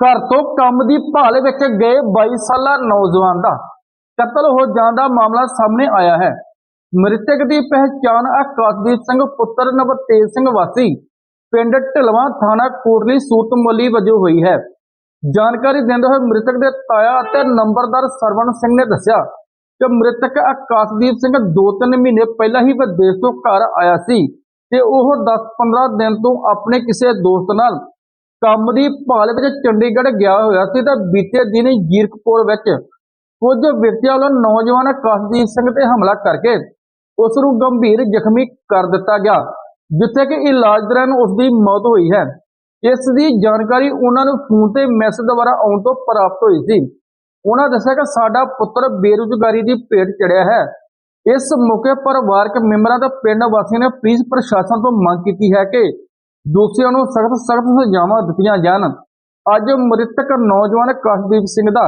ਘਰ ਤੋਂ ਕੰਮ ਦੀ ਭਾਲ ਵਿੱਚ ਗਏ 22 ਸਾਲਾ ਨੌਜਵਾਨ ਦਾ ਕਤਲ ਹੋ ਜਾਣ ਦਾ ਮਾਮਲਾ ਸਾਹਮਣੇ ਆਇਆ ਹੈ। ਮ੍ਰਿਤਕ ਦੀ ਪਹਿਚਾਣ ਆਕਾਸ਼ਦੀਪ ਸਿੰਘ, ਪੁੱਤਰ ਨਵਤੇਜ ਸਿੰਘ ਵਾਸੀ, ਪਿੰਡ ਢਿਲਵਾਂ, ਥਾਣਾ ਕੋਟਲੀ, ਸੂਤਮੋਲੀ ਵਜੋਂ ਹੋਈ ਹੈ। ਜਾਣਕਾਰੀ ਦਿੰਦੇ ਹੋਏ ਮ੍ਰਿਤਕ ਦੇ ਤਾਇਆ ਅਤੇ ਨੰਬਰਦਾਰ ਸਰਵਣ ਸਿੰਘ ਨੇ ਦੱਸਿਆ ਕਿ ਮ੍ਰਿਤਕ ਆਕਾਸ਼ਦੀਪ ਸਿੰਘ 2-3 ਮਹੀਨੇ ਪਹਿਲਾਂ ਹੀ ਵਿਦੇਸ਼ ਤੋਂ ਘਰ ਆਇਆ ਸੀ ਤੇ ਉਹ 10-15 ਦਿਨ ਤੋਂ ਆਪਣੇ ਕਿਸੇ ਦੋਸਤ ਨਾਲ ਕੰਮ ਦੀ ਭਾਲ ਵਿੱਚ ਚੰਡੀਗੜ੍ਹ ਗਿਆ ਹੋਇਆ ਸੀ ਤਾਂ ਬੀਤੇ ਦਿਨ ਜੀਰਕਪੁਰ ਵਿੱਚ ਕੁਝ ਵਿਅਕਤੀਆਂ ਵੱਲੋਂ ਨੌਜਵਾਨ ਕਸ਼ਦੀਪ ਸਿੰਘ ਤੇ ਹਮਲਾ ਕਰਕੇ ਉਸ ਨੂੰ ਗੰਭੀਰ ਜ਼ਖਮੀ ਕਰ ਦਿੱਤਾ ਗਿਆ, ਜਿੱਥੇ ਕਿ ਇਲਾਜ ਦੌਰਾਨ ਉਸ ਦੀ ਮੌਤ ਹੋਈ ਹੈ। ਇਸ ਦੀ ਜਾਣਕਾਰੀ ਉਹਨਾਂ ਨੂੰ ਫੋਨ ਤੇ ਮੈਸੇਜ ਦੁਆਰਾ ਆਉਣ ਤੋਂ ਪ੍ਰਾਪਤ ਹੋਈ ਸੀ। ਉਹਨਾਂ ਦੱਸਿਆ ਕਿ ਸਾਡਾ ਪੁੱਤਰ ਬੇਰੁਜ਼ਗਾਰੀ ਦੀ ਭੇਟ ਚੜਿਆ ਹੈ। ਇਸ ਮੌਕੇ ਪਰਿਵਾਰਕ ਮੈਂਬਰਾਂ ਦਾ ਪਿੰਡ ਵਾਸੀਆਂ ਨੇ ਪੁਲਿਸ ਪ੍ਰਸ਼ਾਸਨ ਤੋਂ ਮੰਗ ਕੀਤੀ ਹੈ ਕਿ ਦੋਸ਼ੀਆਂ ਨੂੰ ਸਖਤ ਸਖਤ ਸਜ਼ਾਵਾਂ ਦਿੱਤੀਆਂ ਜਾਣ। ਅੱਜ ਮ੍ਰਿਤਕ ਨੌਜਵਾਨ ਕਾਸ਼ਦੀਪ ਸਿੰਘ ਦਾ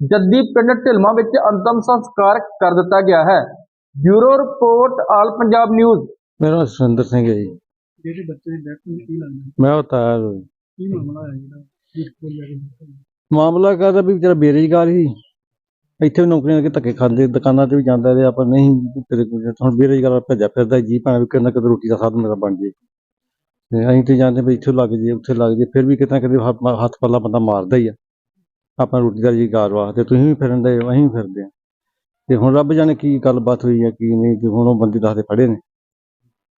ਜੱਦੀ ਪਿੰਡ ਢਿਲਮਾ ਵਿੱਚ ਅੰਤਮ ਸੰਸਕਾਰ ਕਰ ਦਿੱਤਾ ਗਿਆ ਹੈ। Bureau report all Punjab news. ਮੇਰਾ ਨਾਮ ਸੁਰਿੰਦਰ ਸਿੰਘ ਹੈ ਜੀ। ਜਿਹੜੇ ਬੱਚੇ ਦੀ ਡੈਥ ਹੋਈ ਕੀ ਲੱਗਦਾ? ਮੈਂ ਉਹ ਤਾਇਆ ਕੀ ਮਾਮਲਾ ਹੈ ਜਿਹੜਾ ਜਿਸ ਕੋਲ ਲੈ ਕੇ ਮਾਮਲਾ ਕਾਹਦਾ ਵੀ ਵਿਚਾਰਾ ਬੇਰੁਜ਼ਗਾਰ ਸੀ ਇੱਥੇ ਵੀ ਨੌਕਰੀਆਂ ਦੇ ਧੱਕੇ ਖਾਂਦੇ ਦੁਕਾਨਾਂ ਤੇ ਵੀ ਜਾਂਦਾ ਤੇ ਆਪਾਂ ਨਹੀਂ ਵੀ ਤੇਰੇ ਕੋਲ ਹੁਣ ਬੇਰੁਜ਼ਗਾਰ ਭੱਜਿਆ ਫਿਰਦਾ ਜੀ ਭਾਵੇਂ ਵੀ ਕਿੰਨਾ ਕਿਤੇ ਰੋਟੀ ਦਾ ਸਾਧਨ ਮੇਰਾ ਬਣ ਜੇ। ਤੇ ਅਸੀਂ ਤੇ ਜਾਂਦੇ ਵੀ ਇੱਥੇ ਲੱਗ ਜੇ ਉੱਥੇ ਲੱਗ ਜੇ ਫਿਰ ਵੀ ਕਿਤੇ ਨਾ ਕਿਤੇ ਹੱਥ ਹੱਥ ਪੱਲਾ ਬੰਦਾ ਮਾਰਦਾ ਹੀ ਆ। ਆਪਾਂ ਰੋਟੀ ਦਾ ਰੁਜ਼ਗਾਰ ਵਾਸਤੇ ਤੁਸੀਂ ਵੀ ਫਿਰਨ ਦੇ ਅਸੀਂ ਵੀ ਫਿਰਦੇ ਆ ਤੇ ਹੁਣ ਰੱਬ ਜਾਣੇ ਕੀ ਗੱਲਬਾਤ ਹੋਈ ਆ ਕੀ ਨਹੀਂ ਤੇ ਹੁਣ ਉਹ ਬੰਦੇ ਦੱਸਦੇ ਫੜੇ ਨੇ।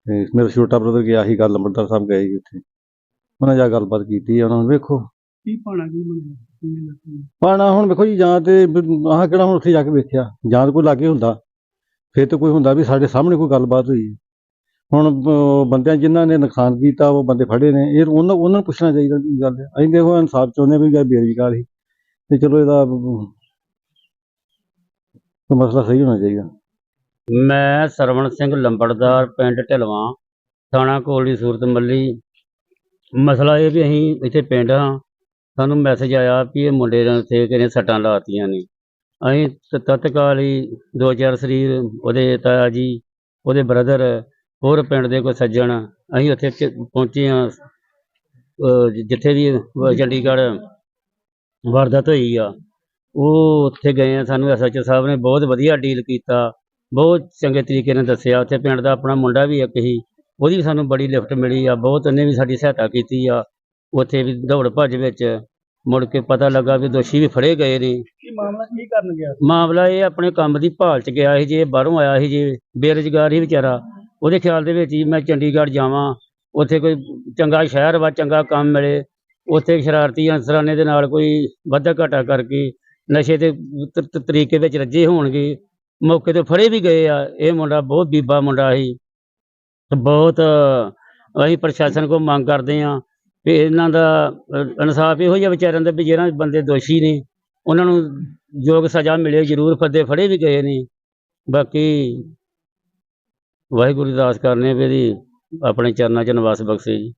ਤੇ ਮੇਰਾ ਛੋਟਾ ਬ੍ਰਦਰ ਗਿਆ ਸੀ ਗੱਲ ਲੰਬੜਦਾਰ ਸਾਹਿਬ ਗਏ ਸੀ ਉੱਥੇ। ਉਹਨਾਂ ਜਾ ਗੱਲਬਾਤ ਕੀਤੀ ਆ ਉਹਨਾਂ ਨੂੰ ਵੇਖੋ। ਕੀ ਪਾਣਾ ਕੀ ਬਣਿਆ ਕਿਵੇਂ ਲੱਗਦਾ ਪਾਣਾ ਹੁਣ ਵੇਖੋ ਜੀ ਜਾਂ ਤੇ ਬ- ਆਹ ਕਿਹੜਾ ਹੁਣ ਉੱਥੇ ਜਾ ਕੇ ਵੇਖਿਆ ਜਾਂ ਤਾਂ ਕੋਈ ਲਾਗੇ ਹੁੰਦਾ। ਫਿਰ ਤਾਂ ਕੋਈ ਹੁੰਦਾ ਵੀ ਸਾਡੇ ਸਾਹਮਣੇ ਕੋਈ ਗੱਲਬਾਤ ਹੋਈ। ਹੁਣ ਬੰਦਿਆਂ ਜਿਨ੍ਹਾਂ ਨੇ ਨੁਕਸਾਨ ਕੀਤਾ, ਉਹ ਬੰਦੇ ਫੜੇ ਨੇ। ਇਹ ਉਹਨਾਂ ਉਹਨਾਂ ਨੂੰ ਪੁੱਛਣਾ ਚਾਹੀਦਾ ਕੀ ਗੱਲ ਹੈ। ਅਸੀਂ ਦੇਖੋ, ਇਨਸਾਫ ਚਾਹੁੰਦੇ ਵੀ ਜਾਂ ਬੇਰੁਜ਼ਗਾਰ ਸੀ ਤੇ ਚਲੋ ਇਹਦਾ ਮਸਲਾ ਸਹੀ ਹੋਣਾ ਚਾਹੀਦਾ। ਮੈਂ ਸਰਵਣ ਸਿੰਘ ਲੰਬੜਦਾਰ, ਪਿੰਡ ਢਿਲਵਾਂ, ਥਾਣਾ ਕੋਲੀ ਸੂਰਤ ਮੱਲੀ। ਮਸਲਾ ਇਹ ਵੀ ਅਸੀਂ ਇੱਥੇ ਪਿੰਡ ਹਾਂ। ਸਾਨੂੰ ਮੈਸੇਜ ਆਇਆ ਵੀ ਇਹ ਮੁੰਡੇ ਨੇ ਉੱਥੇ ਕਿਨੇ ਸੱਟਾਂ ਲਾਤੀਆਂ ਨੇ। ਅਸੀਂ ਤ- ਤਤਕਾਲ ਹੀ ਦੋ ਚਾਰ ਸਰੀਰ, ਉਹਦੇ ਤਾਇਆ ਜੀ, ਉਹਦੇ ਬ੍ਰਦਰ ਹੋਰ ਪਿੰਡ ਦੇ ਕੋਈ ਸੱਜਣ ਅਸੀਂ ਉੱਥੇ ਚ- ਪਹੁੰਚੇ ਜ- ਜਿੱਥੇ ਵੀ ਅਹ ਚੰਡੀਗੜ੍ਹ ਵਾਰਦਾਤ ਹੋਈ ਆ ਉਹ ਉੱਥੇ ਗਏ ਆ। ਸਾਨੂੰ ਐਸਐਚਓ ਸਾਹਿਬ ਨੇ ਬਹੁਤ ਵਧੀਆ ਡੀਲ ਕੀਤਾ ਬਹੁਤ ਚੰਗੇ ਤਰੀਕੇ ਨਾਲ ਦੱਸਿਆ। ਉੱਥੇ ਪਿੰਡ ਦਾ ਆਪਣਾ ਮੁੰਡਾ ਵੀ ਇੱਕ ਹੀ ਉਹਦੀ ਵੀ ਸਾਨੂੰ ਬੜੀ ਲਿਫਟ ਮਿਲੀ ਆ। ਬਹੁਤ ਉਹਨੇ ਵੀ ਸਾਡੀ ਸਹਾਇਤਾ ਕੀਤੀ ਆ। ਉੱਥੇ ਵੀ ਦੌੜ ਭੱਜ ਵਿੱਚ ਮੁੜ ਕੇ ਪਤਾ ਲੱਗਾ ਵੀ ਦੋਸ਼ੀ ਵੀ ਫੜੇ ਗਏ ਨੇ। ਕੀ ਮਾਮਲਾ ਕੀ ਕਰਨ ਗਿਆ? ਮਾਮਲਾ ਇਹ ਆਪਣੇ ਕੰਮ ਦੀ ਭਾਲ ਚ ਗਿਆ ਸੀ ਜੇ ਬਾਹਰੋਂ ਆਇਆ ਸੀ ਜੇ। ਬੇਰੁਜ਼ਗਾਰ ਹੀ ਵਿਚਾਰਾ। ਉਹਦੇ ਖਿਆਲ ਦੇ ਵਿੱਚ ਹੀ ਮੈਂ ਚੰਡੀਗੜ੍ਹ ਜਾਵਾਂ ਉੱਥੇ ਕੋਈ ਚੰਗਾ ਸ਼ਹਿਰ ਵਾ ਚੰਗਾ ਕੰਮ ਮਿਲੇ ਉੱਥੇ ਸ਼ਰਾਰਤੀ ਅਨਸਰਾਨੇ ਦੇ ਨਾਲ ਕੋਈ ਵਾਧਾ ਘਾਟਾ ਕਰਕੇ ਨਸ਼ੇ ਦੇ ਤ- ਤ- ਤਰੀਕੇ ਵਿੱਚ ਰੱਜੇ ਹੋਣਗੇ। ਮੌਕੇ ਤੇ ਫੜੇ ਵੀ ਗਏ ਆ ਇਹ ਮੁੰਡਾ ਬਹੁਤ ਬੀਬਾ ਮੁੰਡਾ ਸੀ। ਤੇ ਬਹੁਤ ਅਸੀਂ ਪ੍ਰਸ਼ਾਸਨ ਕੋਲ ਮੰਗ ਕਰਦੇ ਆ ਵੀ ਇਹਨਾਂ ਦਾ ਅ, ਇਨਸਾਫ ਇਹੋ ਜਿਹਾ ਵਿਚਾਰਿਆਂ ਦਾ ਵੀ ਜਿਹੜਾ ਬੰਦੇ ਦੋਸ਼ੀ ਨੇ ਉਹਨਾਂ ਨੂੰ ਯੋਗ ਸਜ਼ਾ ਮਿਲੇ ਜ਼ਰੂਰ ਫੱਦੇ ਫੜੇ ਵੀ ਗਏ ਨੇ। ਬਾਕੀ ਵਾਹਿਗੁਰੂ ਦੀ ਅਰਦਾਸ ਕਰਨੇ ਵੀ ਇਹਦੀ ਆਪਣੇ ਚਰਨਾਂ 'ਚ ਨਿਵਾਸ ਬਖਸ਼ੇ ਜੀ।